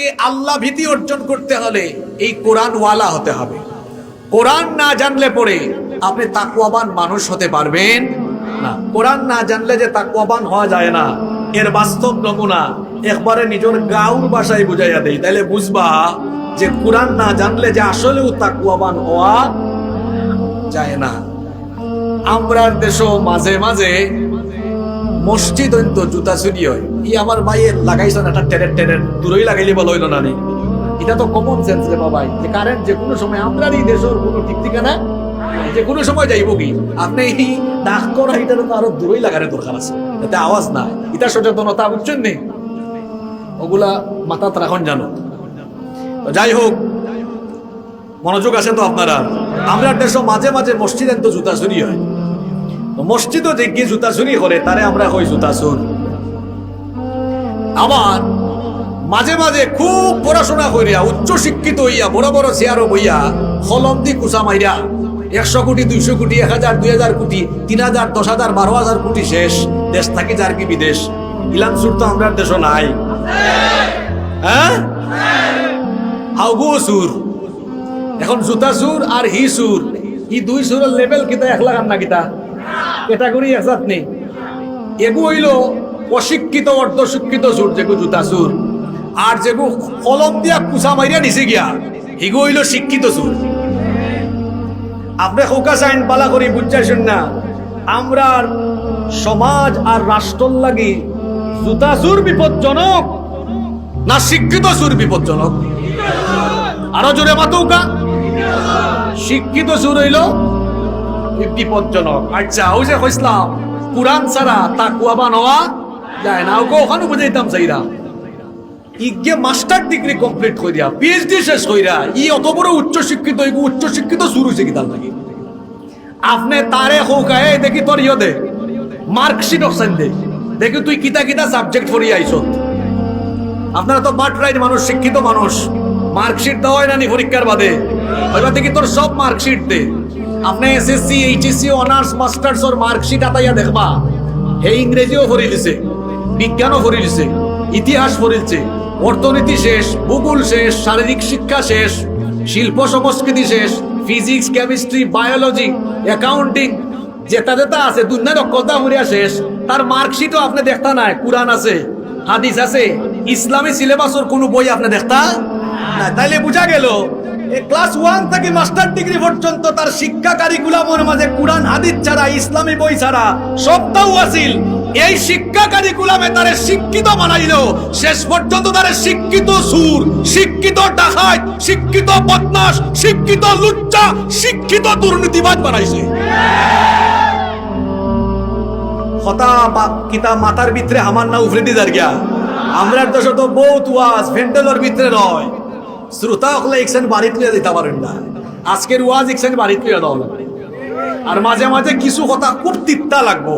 আপনাকে আল্লাহ ভীতি অর্জন করতে হলে এই কোরআন ওয়ালা হতে হবে। কোরআন না জানলে পরে আপনি তাকুয়াবান মানুষ হতে পারবেন না। কোরআন না জানলে যে তাকুয়াবান হওয়া যায় না, এর বাস্তব নমুনা একবারে নিজের গাউর ভাষায় বুঝাইয়া দেই। তাহলে বুঝবা যে কোরআন না জানলে যে আসলেও তাকুয়াবান হওয়া যায় না। আমরার দেশও মাঝে মাঝে মসজিদ অন্ত জুতা চুরি হয়। ই আমার ভাইয়ের লাগাইছেন একটা টেরের টেরের দূরই লাগাইলে বলো হইল না এটা তো কমন সেন্স রে বাবাই, যে কারেন্ট যে কোনো সময় আমরার এই দেশের কোনো ঠিক ঠিকানা যে কোনো সময় যাইব কি? আপনি ডাক করা এটা তো আরও দূরই লাগানোর দরকার আছে। এতে আওয়াজ না এটা সচেতনতা বুঝছেন নি? ওগুলা মাথাত রাখন জানো। যাই হোক, মনোযোগ আছে তো আপনারা। আমরা দেশ মাঝে মাঝে মসজিদের তো জুতা চুরি হয়। তো মসজিদও যে গিয়ে জুতা চুরি করে, তারে আমরা কই জুতা চুর? আবার মাঝে মাঝে খুব পড়াশোনা করিয়া উচ্চ শিক্ষিত হইয়া, বড় বড় চেয়ারও বইয়া, কলম দি কুচা মাইরা, একশো কোটি, দুইশো কোটি, এক হাজার, দুই হাজার কোটি, তিন হাজার, দশ হাজার, বারো হাজার কোটি শেষ। দেশ থাকি যার কি বিদেশ। ইলাম সুর তো আমরা দেশও নাই। হ্যাঁ? হাউগু সুর এখন জুতা সুর আর হি সুর ই দুই সুরের লেভেল কিতা এক লাগান না কিতা? ক্যাটাগরি একসাথ নেই এগু হইল অশিক্ষিত অর্ধ শিক্ষিত সুর, যেগু জুতা সুর। আর যেগু কলম দিয়া কুচা মাইরিয়া নিচে গিয়া, হিগু হইল শিক্ষিত সুর। আপনি হোকা সাইন পালা করি বুঝছেন না, আমরা সমাজ আর রাষ্ট্র লাগি জুতা সুর বিপজ্জনক না শিক্ষিত সুর বিপজ্জনক? আরও জোরে মাতৌকা শিক্ষিত সুর হইল বিপজ্জনক আচ্ছা ওই যে কইসলাম কোরআন ছাড়া তা কুয়াবা নেওয়া যায় না ওকে ওখানে বুঝাইতাম চাইরা ইগে মাস্টার ডিগ্রি কমপ্লিট কইরা পিএইচডি শেষ কইরা ই অত বড় উচ্চ শিক্ষিত উচ্চ শিক্ষিত শুরু হইছে কি তার লাগি আপনি তারে হৌকায় দেখি তোর ইয়ে দে মার্কশিট অপশন দে। দেখি তুই কিতা কিতা সাবজেক্ট পড়ি আইছত আপনারা তো বাট রাইট মানুষ শিক্ষিত মানুষ মার্কশিট দেওয়া হয় না নি পরীক্ষার বাদে। ওইবার থেকে তোর সব মার্কশিট দে। আপনি এসএসসি এইচএসসি অনার্স মাস্টার্স ওর মার্কশিট আতাইয়া দেখবা। হে ইংরেজিও ভরি দিছে, বিজ্ঞানও ভরি দিছে, ইতিহাস ভরিলছে অর্থনীতি শেষ, ভূগোল শেষ, শারীরিক শিক্ষা শেষ, শিল্প সংস্কৃতি শেষ, ফিজিক্স, কেমিস্ট্রি, বায়োলজি, অ্যাকাউন্টিং যেটা যেটা আছে, দুনিয়ার অকলতা ভরিয়া শেষ। তার মার্কশিটও আপনি দেখতা নাই, কোরআন আছে, হাদিস আছে, ইসলামী সিলেবাসের কোনো বই আপনি দেখতা না তাইলে বুঝা গেল ক্লাস ওয়ান থেকে মাস্টার ডিগ্রি পর্যন্ত তার শিক্ষা কারিকুলামের মাঝে কোরআন, হাদিস ছাড়া, ইসলামী বই ছাড়া সবটাও আছিল এই শিক্ষা কারিকুলামে তারে শিক্ষিত বানাইল। শেষ পর্যন্ত তারে শিক্ষিত সুর, শিক্ষিত ডাকাত, শিক্ষিত বদমাস শিক্ষিত লুচ্চা, শিক্ষিত দুর্নীতিবাজ বানাইছে। হতা কিতা মাথার ভিতরে আমার না উফরে দি যার গিয়া আমরা তো বহুত ওয়াজ, ভেন্টেলর ভিতরে রয়। শ্রোতা হলে একসান বাড়িতে লিয়ে দিতে পারেন না। আজকের ওয়াজ একসান বাড়িতে লিয়ে দাও আর মাঝে মাঝে কিছু কথা খুব তিত্তা লাগবো।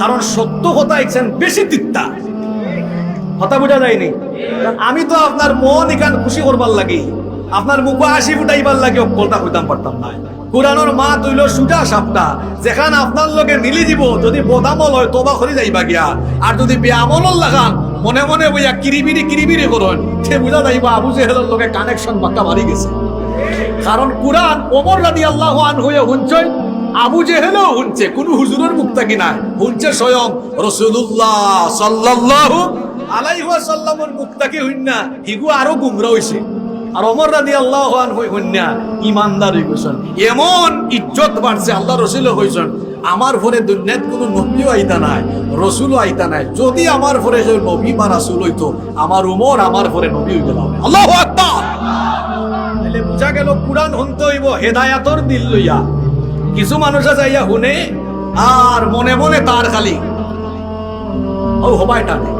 কারণ সত্য কথা একসান বেশি তিত্তা। কথা বোঝা যায়নি? আমি তো আপনার মন এখান খুশি করবার লাগি। আপনার মুখে হাসি ফুটাইবার লাগে অকলটা হইতাম পারতাম না। কোরআনোর মা তুইল সুজা সাপটা, যেখান আপনার লগে মিলি দিব যদি বদামল হয়, তোবা করে যাইবা গিয়া। আর যদি বেআমল লাগান মনে মনে বইয়া কিরিবিরি কিরিবিরি করুন। সে বুঝা যাইবা আবু জেহেলের লগে কানেকশন বাক্কা মারি গেছে। কারণ কোরআন ওমর রাদি আল্লাহ আন হয়ে হুঞ্চয় আবু জেহেলেও হুনছে, কোন হুজুরের মুখ থাকি না হুনছে স্বয়ং রসুল্লাহ সাল্লাহ আলাইহি ওয়াসাল্লামের মুখ থাকি হুন্না হিগু আরও গুমরা হইছে। আর ওমর রাদি আল্লাহ হুন্না ইমানদার হই গেছেন। এমন ইজ্জত বাড়ছে আল্লাহ রসুল হইছেন। আমার ঘরে দুনিয়াত কোনো নবীও আইতা নাই, রসুলও আইতা নাই। যদি আমার ঘরে যে নবী বা রাসুল হইতো, আমার উমর আমার ঘরে নবী হইতে হবে আল্লাহ তাহলে বুঝা গেল কোরআন শুনতে হইব, হেদায়াতর দিল লইয়া। কিছু মানুষ আছে ইয়া শুনে আর মনে মনে তার খালি। ও হবাই টানে।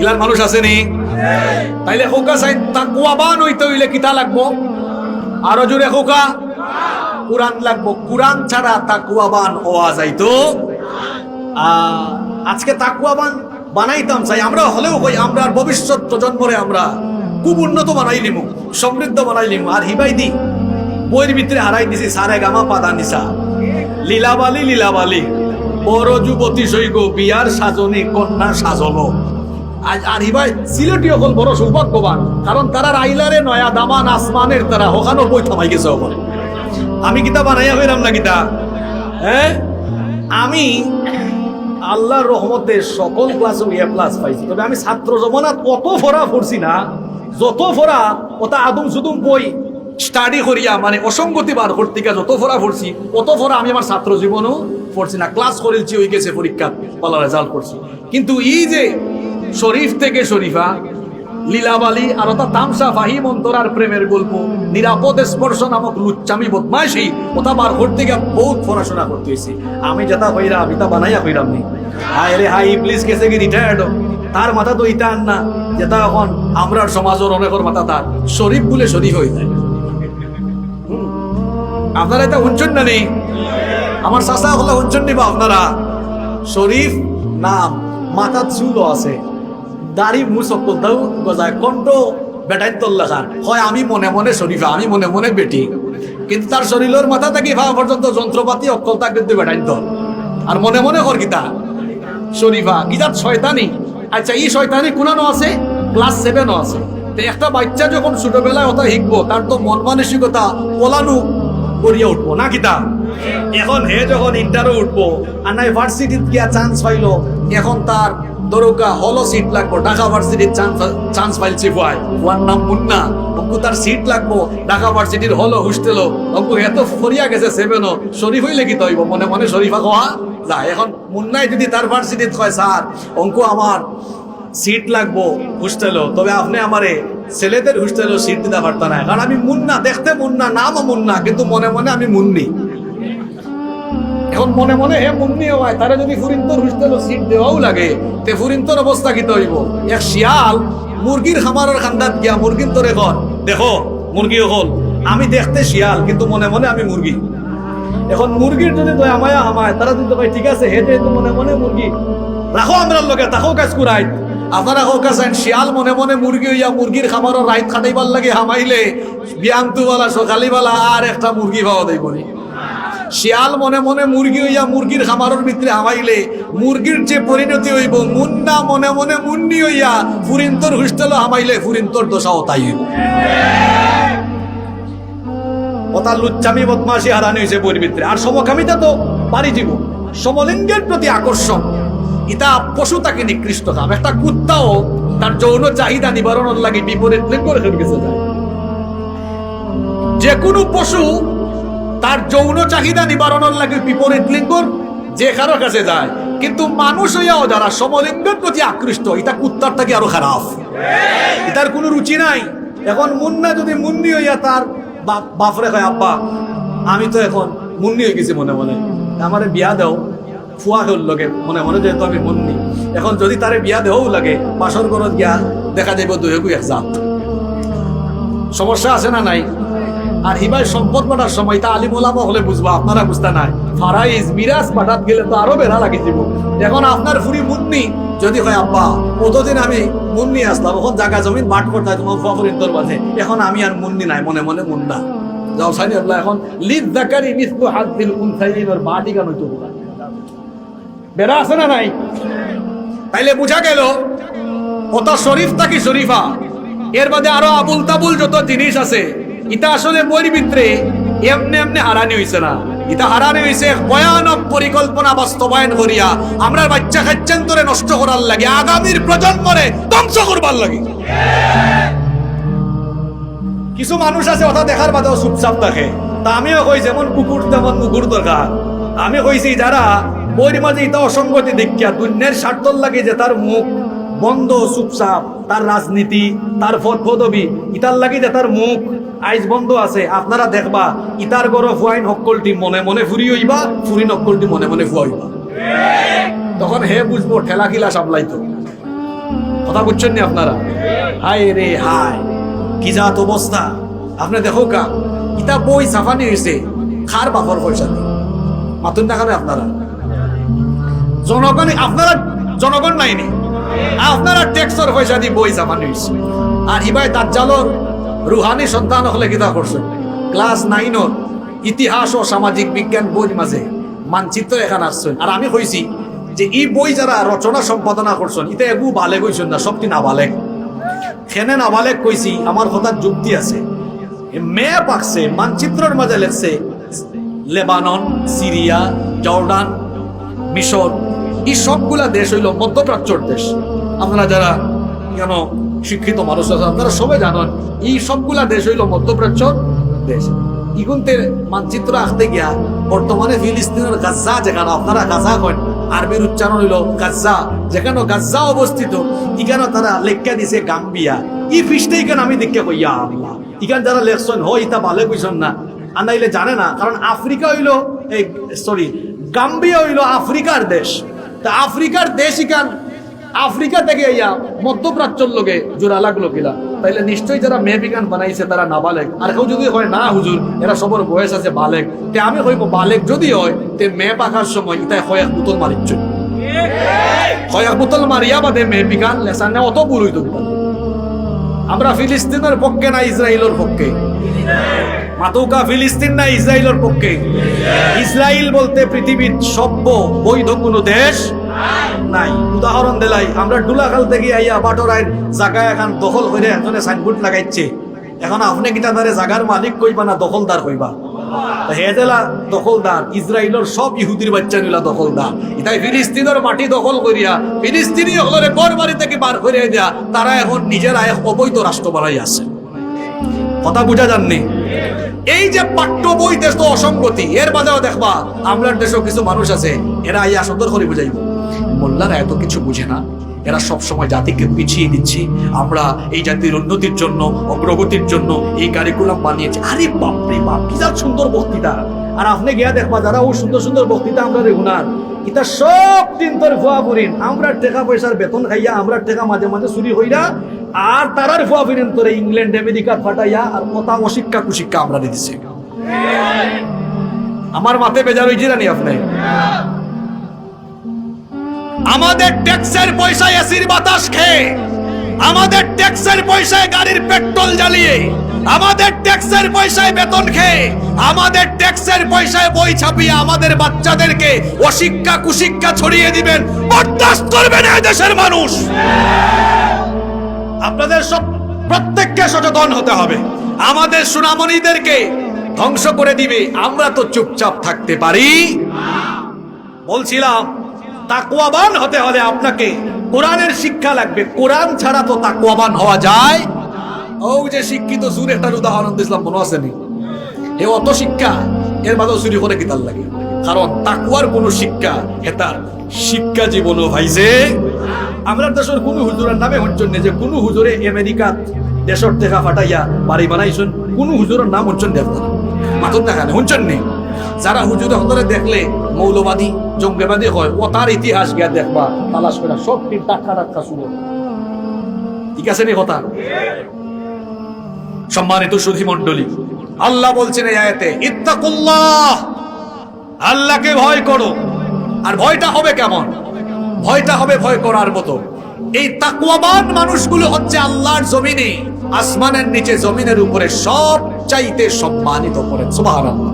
ইলার মানুষ আছে নি তাইলে হোকা চাই তাকুয়াবান হইতে হইলে কিতা লাগবো? আরও জোরে হোকা কোরআন লাগবো। কোরআন ছাড়া তাকুয়াবান হওয়া যাইতো। আজকে তাকুয়াবান বানাইতাম চাই। আমরা হলেও কই, আমরা ভবিষ্যৎ প্রজন্মরে আমরা খুব উন্নত বানাই লিমু সমৃদ্ধ বানাই লিমু আর হিবাই দি, বইয়ের ভিতরে হারাই দিছি, সারে গামা পাদা নিসা লীলাবালি লীলাবালি। বড় যুবতী সৈগ বিয়ার সাজনী, কন্যা সাজলো আর হিবাই সিলেটি অকল বড় সৌভাগ্যবান, কারণ তারা রাইলারে নয়া দামান আসমানের তারা ওখানো বই থামাই গেছে অকল। আমি কিতা বানাইয়া হইলাম না কিতা? হ্যাঁ আমি আল্লাহর রহমতে সকল ক্লাসে এ প্লাস পাইছি। তবে আমি ছাত্র জমানাত অত ফরা পড়ছি না, যত ফরা ওটা আদম সুদুম বই স্টাডি করিয়া মানে অসঙ্গতি বার করতে যত ফরা পড়ছি অত ফরা আমি আমার ছাত্র জীবনও পড়ছি না। ক্লাস করেছি ওই গেছে পরীক্ষা ভালো রেজাল্ট করছি। কিন্তু এই যে শরীফ থেকে শরীফা, লীলাবালি আর ওটা তামসা ফাহিম অন্তরার প্রেমের গল্প, নিরাপদ স্পর্শ নামক লুচ্চামি বদমাইশি, ওটা বার করতে গিয়ে বহুত পড়াশোনা করতে হয়েছি। আমি যেটা হইরা, আমি তা বানাইয়া হইরাম নি। হায় রে হাই প্লিজ কেসে কি রিটায়ার্ড তার মাথা তো ইটা না। যেটা এখন আমরার সমাজের অনেকের মাথা তার। শরীফ বলে শরীফ হয়ে যায়। আপনারা এটা শুনছেন না নেই আমার চাষা হলে শুনছেন নি বা আপনারা? শরীফ নাম মাথার চুলও আছে। দাড়ি মুসক গজায়, কণ্ঠ বেটাই তোর লেখা হয়, আমি মনে মনে শরীফা আমি মনে মনে বেটি। কিন্তু তার শরীরের মাথা থেকে ভাবা পর্যন্ত যন্ত্রপাতি অক্কল তাক কিন্তু বেটাই তোর আর মনে মনে কর কিতা শরীফা ইজাত শয়তানি। আচ্ছা এই শয়তানি কোনানো আছে? ক্লাস সেভেনও আছে। তো একটা বাচ্চা যখন ছোটবেলায় ওটা শিখব তার তো মন মানসিকতা পলানু করিয়া উঠবো। না কিতা এখন হে যখন ইন্টারও উঠবো আর নাই ভার্সিটিত গিয়া চান্স পাইলো, এখন তার দরকা হলো সিট লাগবো, ঢাকা ভার্সিটির চান্স পাইছি ভয় ওয়ার নাম মুন্না। অঙ্কু তার সিট লাগবো, ঢাকা ভার্সিটির হলো হোস্টেলও অঙ্কু এত ফরিয়া গেছে সেভেনও শরীফ হইলে কি তৈব? মনে মনে শরীফা কোয়া যা, এখন মুন্নাই যদি তার ভার্সিটিত কয়, স্যার, অঙ্কু আমার সিট লাগবো হোস্টেলও তবে আপনি আমারে ছেলেদের হোস্টেলও সিট দিতে পারতো না। কারণ আমি মুন্না, দেখতে মুন্না, নামও মুন্না, কিন্তু মনে মনে আমি মুন্নি। এখন মনে মনে হে মুন্নি হয় তারা যদি ফুরিন্তর হোস্টেলও সিট দেওয়াও লাগে, তে ফুরিন্তর অবস্থা কি হইব। এক শিয়াল মুরগির খামারের খান্দাত গিয়া মুরগির তোরে কর। দেখো মুরগি হল। আমি দেখতে শিয়াল, কিন্তু মনে মনে আমি মুরগি। এখন মুরগির যদি দয়া মায়া হামায়, তারা যদি কয়, ঠিক আছে, হেঁটে তো মনে মনে মুরগি। রাখো আমরা লোকে তাকেও কাজ করাই আপনারা হোক আছেন, শিয়াল মনে মনে মুরগি হইয়া মুরগির খামারও রাইত খাটাইবার লাগে হামাইলে, বিয়ান্তুবালা, সকালিবালা, আর একটা মুরগি পাওয়া নি। শিয়াল মনে মনে মুরগি হইয়া মুরগির খামারের ভিতরে হামাইলে, মুরগির যে পরিণতি হইব, মুন্না মনে মনে মুন্নি হইয়া ফুরিন্তর হুস্টেল হামাইলে, ফুরিন্তর দশাও তাই হইব। ওটা লুচ্চামি বদমাসি হারানি হয়েছে বইয়ের আর সমকামিতা তো পারি জীব সমলিঙ্গের প্রতি আকর্ষণ। ইটা পশু তাকে নিকৃষ্ট কাম। একটা কুত্তাও তার যৌন চাহিদা নিবারণের লাগে বিপরীত লিঙ্গ রেখে গেছে। যে কোনো পশু তার যৌন চাহিদা নিবারণের লাগে বিপরীত লিঙ্গর যে কারও কাছে যায়। কিন্তু মানুষ হইয়াও যারা সমলিঙ্গের প্রতি আকৃষ্ট, এটা কুত্তার থেকে আরও খারাপ। এটার কোনো রুচি নাই। এখন মুন্না যদি মুন্নি হইয়া তার বাপ বাপরে কয়, আব্বা, আমি তো এখন মুন্নি হয়ে গেছি মনে মনে। আমারে বিয়া দেও। ফুয়া হল লগে, মনে মনে যেহেতু আমি মুন্নি। এখন যদি তারে বিয়া দেও লাগে, বাসর ঘরত গিয়া দেখা যাইব দুহেকু এক সমস্যা আছে না নাই? আর হিবাই সম্পদ বাটার সময় তা আলিম ওলামা হলে বুঝব, আপনারা বুঝতে নাই। ফারাইজ, মিরাজ বাটাত গেলে তো আরও বেড়া লাগে দিব। এখন আপনার ফুরি মুন্নি যদি হয়, আব্বা, কতদিন আমি মুন্নি আসলাম? এখন জায়গা জমিন বাট করতে তোমার ফুয়াফুরির তোর এখন আমি আর মুন্নি নাই, মনে মনে মুন্না। যাও সাইনি, আল্লাহ, এখন লিদ জাকারি মিসলু হাদিল উনসাইনির বাটি গান হইতো বেড়া আছে না নাই? তাইলে বুঝা গেল কত শরীফ থাকি শরীফা? এর বাদে আরও আবুল তাবুল যত জিনিস আছে ইটা আসলে ভিতরে এমনি এমনি হারানি হইছে না। ইটা হারানি এক ভয়ানক পরিকল্পনা বাস্তবায়ন করিয়া আমরা বাচ্চা খাচ্ছেন নষ্ট করার লাগে, আগামীর প্রজন্মরে ধ্বংস করবার লাগে। কিছু মানুষ আছে ওটা দেখার বাদেও চুপচাপ থাকে। তা আমিও কই, যেমন কুকুর, তেমন মুকুর দরকার। আমি কইছি, যারা বইয়ের মাঝে ইটা অসঙ্গতি দেখিয়া দুনিয়ার স্বার্থর লাগে যে তার মুখ বন্ধ চুপচাপ, তার রাজনীতি, তার পদ পদবি ইটার লাগে যে তার মুখ আইজ বন্ধ আছে, আপনারা দেখবা, ইটার গড় ফুয়াইন হকলটি মনে মনে ফুরি হইবা ফুরি নকলটি মনে মনে ফুয়া হইবা। তখন হে বুঝব, ঠেলা কিলা সামলাইতো। কথা বুঝছেন নি আপনারা? হায় রে হায়, কি জাত অবস্থা। আপনি দেখো কা, ইটা বই সাফানি হয়েছে খার বাপর পয়সা দিয়ে মাতুন না আপনারা। জনগণ আপনারা জনগণ নাইনি আপনারা ট্যাক্সর পয়সা দিয়ে বই সাফানি হয়েছে আর ইবাই দাজ্জালর রুহানি সন্তান হলে কিতা করছেন। ক্লাস নাইনর ইতিহাস ও সামাজিক বিজ্ঞান বই মাঝে মানচিত্র এখানে আসছেন। আর আমি কইছি যে এই বই যারা রচনা সম্পাদনা করছেন, ইতে এবু বালে কইছেন না, সবটি না বালে খেনে না বালে কইছি, আমার কথার যুক্তি আছে। মেয়ে পাকছে মানচিত্রের মাঝে লেখছে লেবানন, সিরিয়া, জর্ডান, মিশর। এই সবগুলা দেশ হইল মধ্যপ্রাচ্যর দেশ। আপনারা যারা কেন শিক্ষিত মানুষ আছেন, আপনারা সবাই জানেন, এই সবগুলা দেশ হইল মধ্যপ্রাচ্যর দেশ। ইগুনতে মানচিত্র আঁকতে গিয়া বর্তমানে ফিলিস্তিনের গাজ্জা যেখানে আপনারা গাজা করেন, আরবির উচ্চারণ হইল গাজ্জা। যেখানে গাজ্জা অবস্থিত, ইখানে তারা লেখা দিছে গাম্বিয়া। ই ফিসটা ইখানে আমি দেখে কইয়া আল্লাহ। ইখান যারা লেখছেন, হ, ইতা ভালো কইছেন না। আর নাইলে জানে না, কারণ আফ্রিকা হইল, এই সরি গাম্বিয়া হইল আফ্রিকার দেশ। তা আফ্রিকার দেশ ইখান আফ্রিকা থেকে ইয়া মধ্যপ্রাচ্যর লোকে জোড়া লাগল কিলা তাইলে নিশ্চয়ই যারা মেয়ে বিজ্ঞান বানাইছে তারা নাবালেক। আর কেউ যদি হয়, না হুজুর, এরা সবর বয়স আছে বালেক। তে আমি হইব বালেক যদি হয়, তে মেয়ে পাকার সময় ইতাই হয় এক বোতল মারিচ্ছ হয় এক বোতল মারিয়া বাদে মেয়ে বিজ্ঞান লেসান অত হইতো কিলা। আমরা ফিলিস্তিনের পক্ষে না ইসরায়েলের পক্ষে? মাতুকা ফিলিস্তিন না ইসরায়েলের পক্ষে। ইসরায়েল বলতে পৃথিবীর সভ্য, বৈধ কোনো দেশ নাই। উদাহরণ দিলাই, আমরা ডুলাখাল থেকে আইয়া বাটরাইন জায়গা এখন দখল করে একজনে সাইনবোর্ড লাগাইছে। এখন আপনি কিটা তারে জাগার মালিক কইবা না দখলদার কইবা তা হে জেলা দখলদার ইসরায়েলের সব ইহুদির বাচ্চা নিলা দখলদার। ইতাই ফিলিস্তিনের মাটি দখল করিয়া, ফিলিস্তিনি হলরে বাড়ি থেকে বার করে দেয়া, তারা এখন নিজেরা এক অবৈধ রাষ্ট্র বানাই আছে। কথা বুঝা যাননি? এই যে পাঠ্য বই দেশ তো অসঙ্গতি, এর বাজাও দেখবা, আমলার দেশেও কিছু মানুষ আছে, এরা ইয়া সুন্দর করে বুঝাইব। মোল্লারা এত কিছু বুঝে না, এরা সব সময় জাতিকে পিছিয়ে দিচ্ছে। আমরা এই জাতির উন্নতির জন্য, অগ্রগতির জন্য এই কারিকুলাম বানিয়েছি। আরে বাপরে বাপ, কি সুন্দর বক্তৃতা। আর আপনি গিয়া দেখবা, যারা ও সুন্দর সুন্দর বক্তৃতা আমরা রেগুনার এটা সব দিন তোর ভুয়া ফুরিন আমরা টেকা পয়সার বেতন খাইয়া, আমরা টেকা মাঝে মাঝে চুরি হইরা, আর তারার ভুয়া ফুরিন তোরে ইংল্যান্ড, আমেরিকা ফাটাইয়া আর কথা অশিক্ষা কুশিক্ষা আমরা দিতেছি আমার মাথে বেজার হয়েছে জানি আপনি? আমাদের ট্যাক্সের পয়সা এসির বাতাস খেয়ে আমাদের ট্যাক্সের পয়সায় গাড়ির পেট্রোল জ্বালিয়ে, আমাদের ট্যাক্সের পয়সায় বেতন খেয়ে, আমাদের ট্যাক্সের পয়সায় বই ছাপিয়ে আমাদের বাচ্চাদেরকে অশিক্ষা কুশিক্ষা ছড়িয়ে দিবেন, বরদাস্ত করবে না এই দেশের মানুষ। আপনাদের সব প্রত্যেককে সচেতন হতে হবে। আমাদের সুনামণিদেরকে ধ্বংস করে দিবে। আমরা তো চুপচাপ থাকতে পারি। বলছিলাম, তাকুয়াবান হতে হলে আপনাকে কোরআনের শিক্ষা লাগবে। কোরআন ছাড়া তো তাকুয়াবান হওয়া যায়। ও যে শিক্ষিত সুর একটার উদাহরণ দিয়েছিলাম, মনে আসেনি এ অত শিক্ষা, এর মাঝেও চুরি করে কিতাল লাগে? কারণ তাকুয়ার কোন শিক্ষা হেতার শিক্ষা জীবনও ভাইছে আমরা দেশের কোন হুজুরের নামে হচ্ছেন যে কোন হুজুরে আমেরিকা দেশের দেখা ফাটাইয়া বাড়ি বানাইছেন, কোন হুজুরের নাম হচ্ছেন দেখতেন মাথুর দেখা নেই শুনছেন নি যারা হুজুরে হতরে দেখলে মৌলবাদী, জঙ্গেবাদী হয় ও তার ইতিহাস গিয়া দেখবা, তালাশ করে সব টিম টাকা টাকা শুরু ঠিক আছে নি কথা? সম্মানিত সুধী মণ্ডলী, আল্লাহ বলছেন এই আয়াতে, ইত্তাকুল্লাহ, আল্লাহকে ভয় করো। আর ভয়টা হবে কেমন? ভয়টা হবে ভয় করার মতো। এই তাকুয়াবান মানুষগুলো হচ্ছে আল্লাহর জমিনে, আসমানের নিচে জমিনের উপরে সব চাইতে সম্মানিত করেন। সুবহানাল্লাহ।